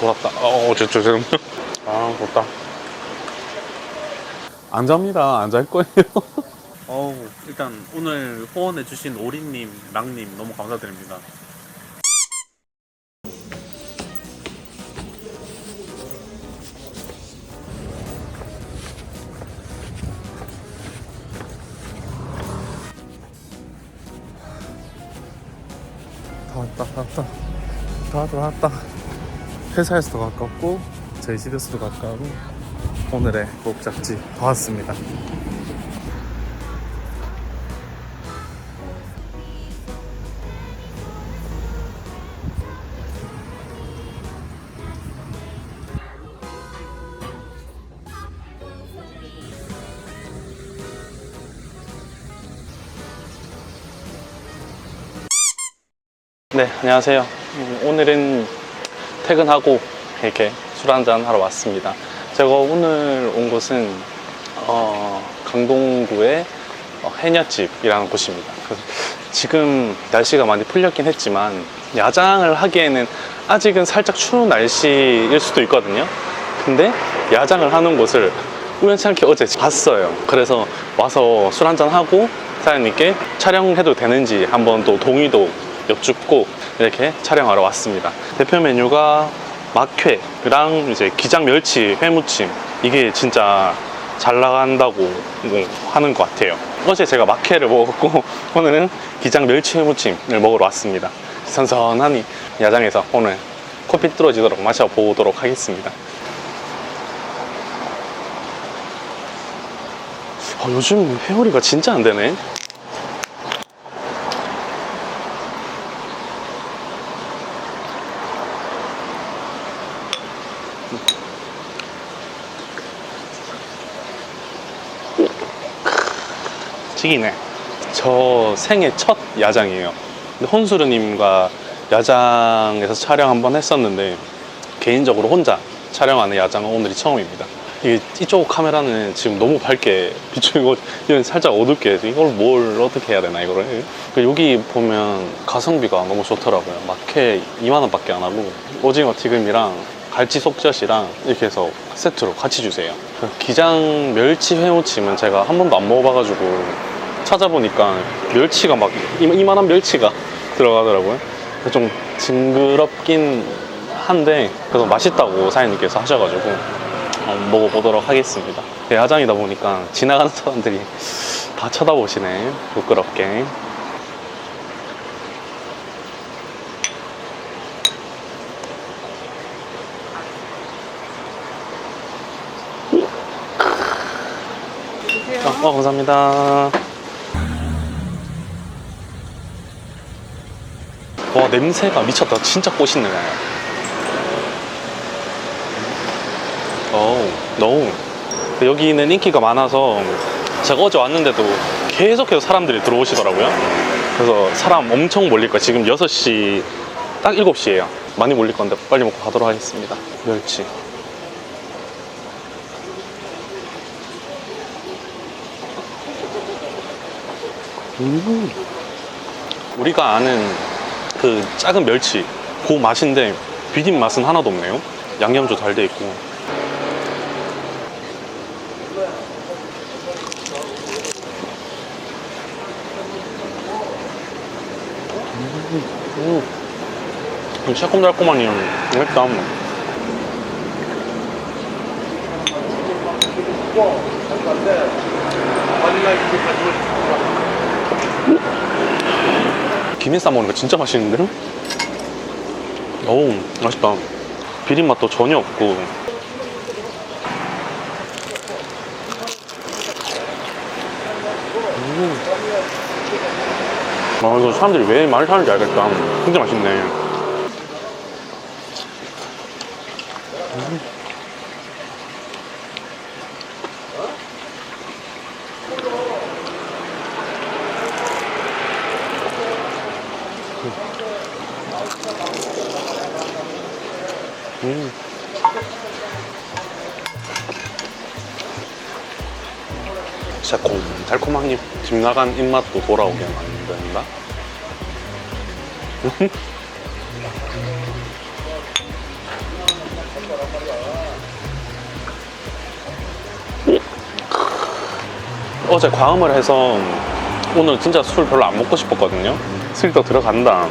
돌았다. 어, 저, 저, 저. 아, 덥다. 안 잡니다. 안 잘 거예요. 어우, 일단 오늘 후원해주신 오리님, 랑님 너무 감사드립니다. 다 왔다, 다 왔다. 다 들어왔다. 회사에서도 가깝고, 저희 집에서도 가까운 오늘의 목적지 다 왔습니다. 네, 안녕하세요. 음, 오늘은 퇴근하고 이렇게 술 한잔 하러 왔습니다. 제가 오늘 온 곳은 어, 강동구의 어, 해녀집이라는 곳입니다. 지금 날씨가 많이 풀렸긴 했지만 야장을 하기에는 아직은 살짝 추운 날씨일 수도 있거든요. 근데 야장을 하는 곳을 우연치 않게 어제 봤어요. 그래서 와서 술 한잔 하고 사장님께 촬영해도 되는지 한번 또 동의도 여쭙고 이렇게 촬영하러 왔습니다. 대표 메뉴가 막회랑 이제 기장 멸치 회무침 이게 진짜 잘 나간다고 뭐 하는 것 같아요. 어제 제가 막회를 먹었고 오늘은 기장 멸치 회무침을 먹으러 왔습니다. 선선하니 야장에서 오늘 코피 뚫어지도록 마셔보도록 하겠습니다. 어, 요즘 회오리가 진짜 안 되네. 찌기네. 저 생애 첫 야장이에요. 근데 혼수르님과 야장에서 촬영 한번 했었는데 개인적으로 혼자 촬영하는 야장은 오늘이 처음입니다. 이게 이쪽 카메라는 지금 너무 밝게 비추고 이건 살짝 어둡게 이걸 뭘 어떻게 해야 되나 이거를 그 여기 보면 가성비가 너무 좋더라고요 마케 2만 원 밖에 안 하고 오징어 튀김이랑 갈치 속젓이랑 이렇게 해서 세트로 같이 주세요 그 기장 멸치 회무침은 제가 한 번도 안 먹어봐가지고 찾아보니까 멸치가 막 이마- 이만 한 멸치가 들어가더라고요 그래서 좀 징그럽긴 한데 그래도 맛있다고 사장님께서 하셔가지고 먹어보도록 하겠습니다. 야장이다 보니까 지나가는 사람들이 다 쳐다보시네. 부끄럽게. 어, 어, 감사합니다. 와, 냄새가 미쳤다. 진짜 꽃있네. 어우, 너무. 여기는 인기가 많아서 제가 어제 왔는데도 계속해서 사람들이 들어오시더라고요. 그래서 사람 엄청 몰릴 거예요. 지금 6시, 딱 7시예요. 많이 몰릴 건데 빨리 먹고 가도록 하겠습니다. 멸치. 음. 우리가 아는 그 작은 멸치, 그 맛인데 비린 맛은 하나도 없네요. 양념도 잘 돼 있고. 음. 새콤달콤하니 맛있다. 김에 싸 먹으니까 진짜 맛있는데? 어우, 맛있다. 비린 맛도 전혀 없고. 아, 이거 사람들이 왜 많이 사는지 알겠다. 진짜 맛있네. 한 입 집 나간 입맛도 돌아오게 만든다. 어제 과음을 해서 오늘 진짜 술 별로 안 먹고 싶었거든요. 슬쩍 들어간다.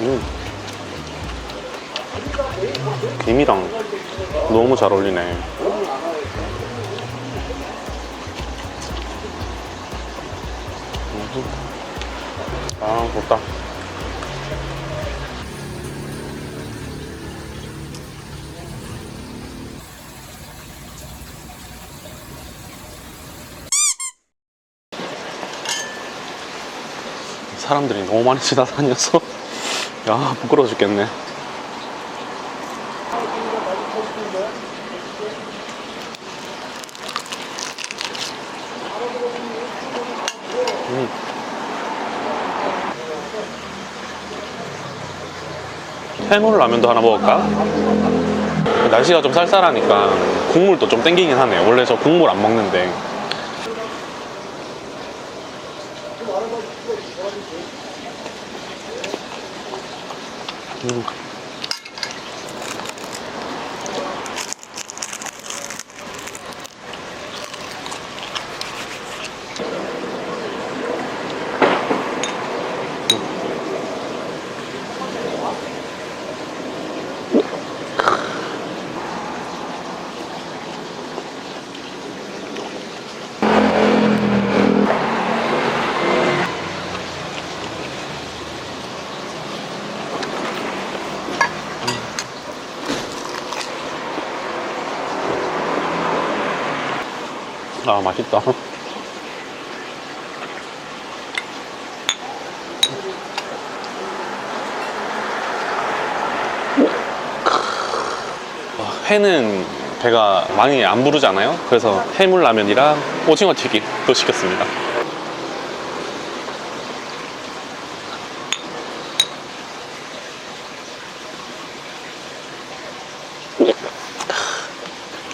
음. 김이랑 너무 잘 어울리네. 아, 좋다. 사람들이 너무 많이 지나다녀서 야 부끄러워 죽겠네 해물 라면도 하나 먹을까? 날씨가 좀 쌀쌀하니까 국물도 좀 땡기긴 하네 원래 저 국물 안 먹는데 음. 아 맛있다. 회는 배가 많이 안 부르잖아요. 그래서 해물라면이랑 오징어 튀김도 시켰습니다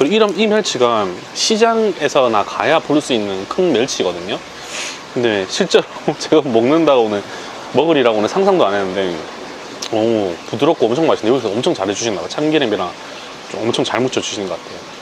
그리고 이런 이 멸치가 시장에서나 가야 볼 수 있는 큰 멸치거든요. 근데 실제로 제가 먹는다고는 먹으리라고는 상상도 안 했는데 오 부드럽고 엄청 맛있는데 여기서 엄청 잘해주시나 봐. 참기름이랑 좀 엄청 잘 묻혀주시는 것 같아요.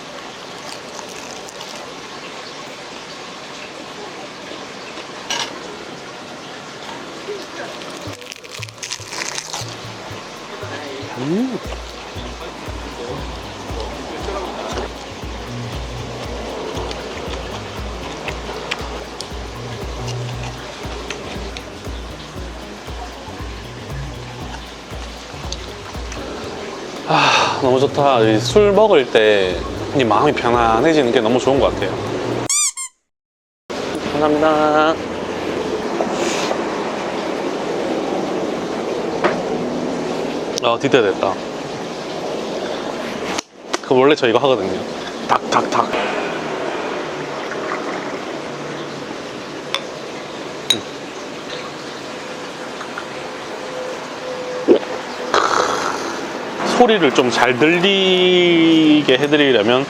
너무 좋다. 이술 먹을 때 이 마음이 편안해지는 게 너무 좋은 것 같아요. 감사합니다. 아, 드디어 됐다. 그 원래 저 이거 하거든요. 탁탁탁. 소리를 좀 잘 들리게 해드리려면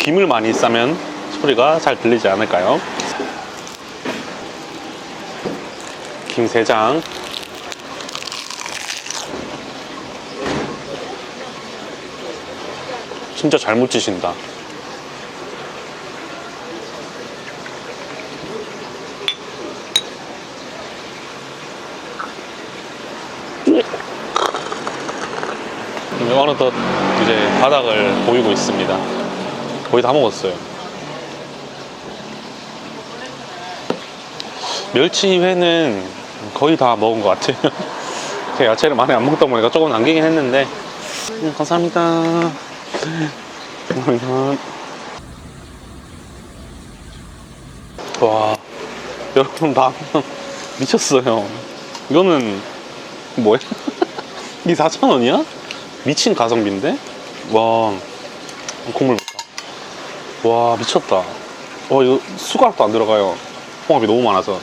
김을 많이 싸면 소리가 잘 들리지 않을까요? 김 3장 진짜 잘 묻히신다 어느덧 이제 바닥을 보이고 있습니다. 거의 다 먹었어요. 멸치 회는 거의 다 먹은 것 같아요. 제가 야채를 많이 안 먹다 보니까 조금 남기긴 했는데. 음, 감사합니다. 감사합니다. 와, 여러분, 라면 미쳤어요. 이거는, 뭐야? 이게 4,000원이야? 미친 가성비인데? 와, 국물 볼까? 와, 미쳤다. 와, 이거 숟가락도 안 들어가요. 홍합이 너무 많아서.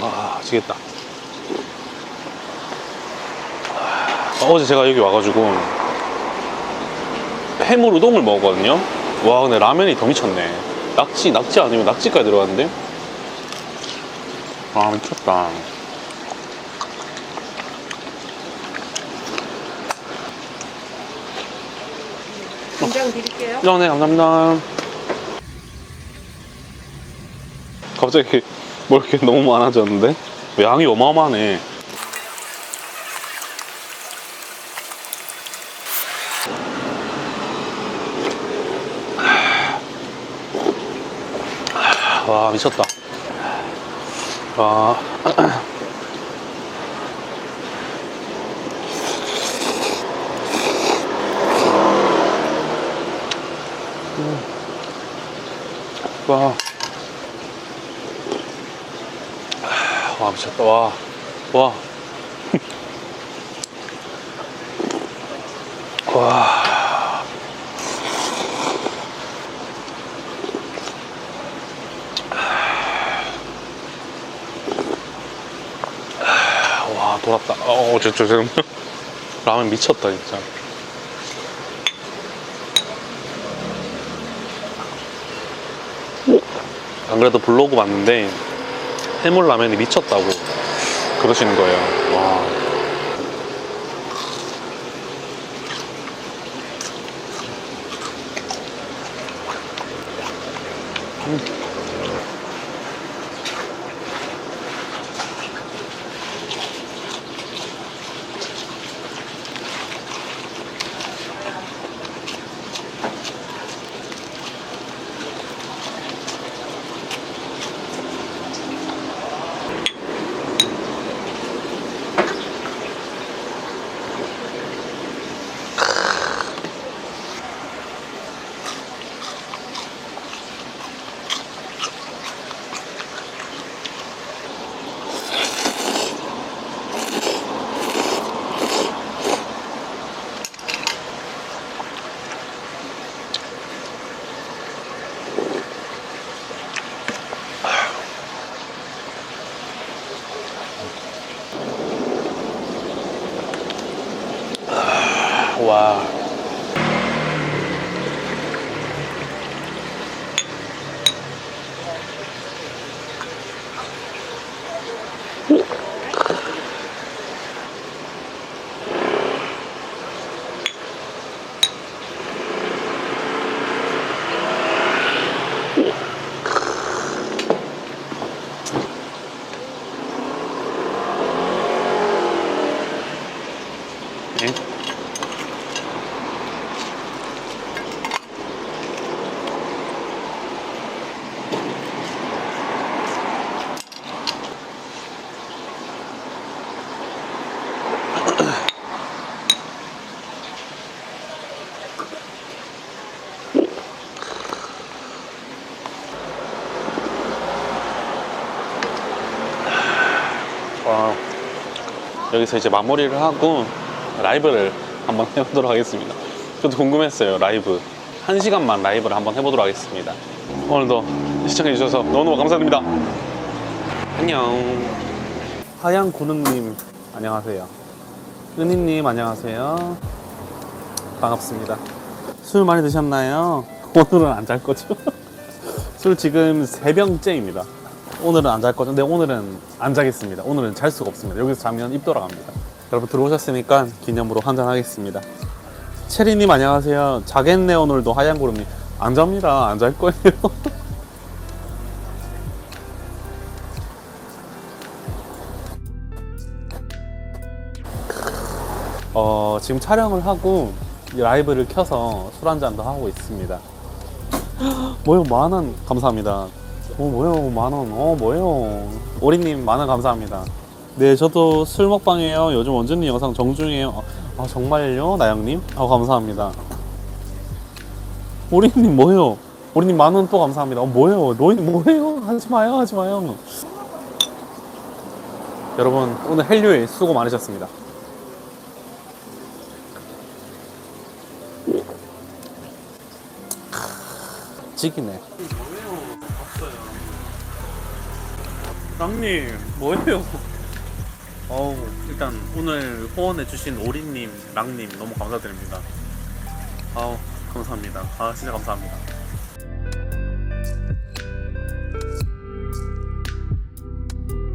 와, 지겠다. 어제 제가 여기 와가지고 해물 우동을 먹었거든요. 와, 근데 라면이 더 미쳤네. 낙지, 낙지 아니면 낙지까지 들어갔는데? 아, 미쳤다. 간장 드릴게요. 어, 네, 감사합니다. 갑자기 뭐 이렇게 너무 많아졌는데? 양이 어마어마하네. 와, 미쳤다. 와. 와. 와, 미쳤다. 와. 와. 와. 와, 돌았다. 어, 저, 저, 저. 라면 미쳤다, 진짜. 안 그래도 블로그 봤는데 해물 라면이 미쳤다고 그러시는 거예요. 와. 와. 여기서 이제 마무리를 하고 라이브를 한번 해보도록 하겠습니다. 저도 궁금했어요, 라이브. 한 시간만 라이브를 한번 해보도록 하겠습니다. 오늘도 시청해주셔서 너무너무 감사드립니다. 안녕. 하양 구능님, 안녕하세요. 은희님, 안녕하세요. 반갑습니다. 술 많이 드셨나요? 오늘은 안 잘 거죠? 술 지금 3병째입니다. 오늘은 안 잘 거죠? 근데 오늘은 안 자겠습니다. 오늘은 잘 수가 없습니다. 여기서 자면 입 돌아갑니다. 여러분 들어오셨으니까 기념으로 한잔 하겠습니다. 체리님 안녕하세요. 자겠네 오늘도 하얀 구름님. 안 잡니다. 안 잘 거예요. 어, 지금 촬영을 하고 라이브를 켜서 술 한 잔도 하고 있습니다. 뭐요? 만원 감사합니다. 어 뭐요? 만 원. 어 뭐요? 오리님 만원 감사합니다. 네, 저도 술 먹방이에요. 요즘 원준님 영상 정중해요. 아 정말요, 나영님? 아 감사합니다. 오리님 뭐요? 오리님 만원 또 감사합니다. 어 뭐요? 노인 뭐예요? 하지 마요, 하지 마요. 여러분 오늘 헬류일 수고 많으셨습니다. 찍이네. 랑님 뭐예요? 어우 일단 오늘 후원해주신 오리님, 랑님 너무 감사드립니다. 아우 감사합니다. 아 진짜 감사합니다.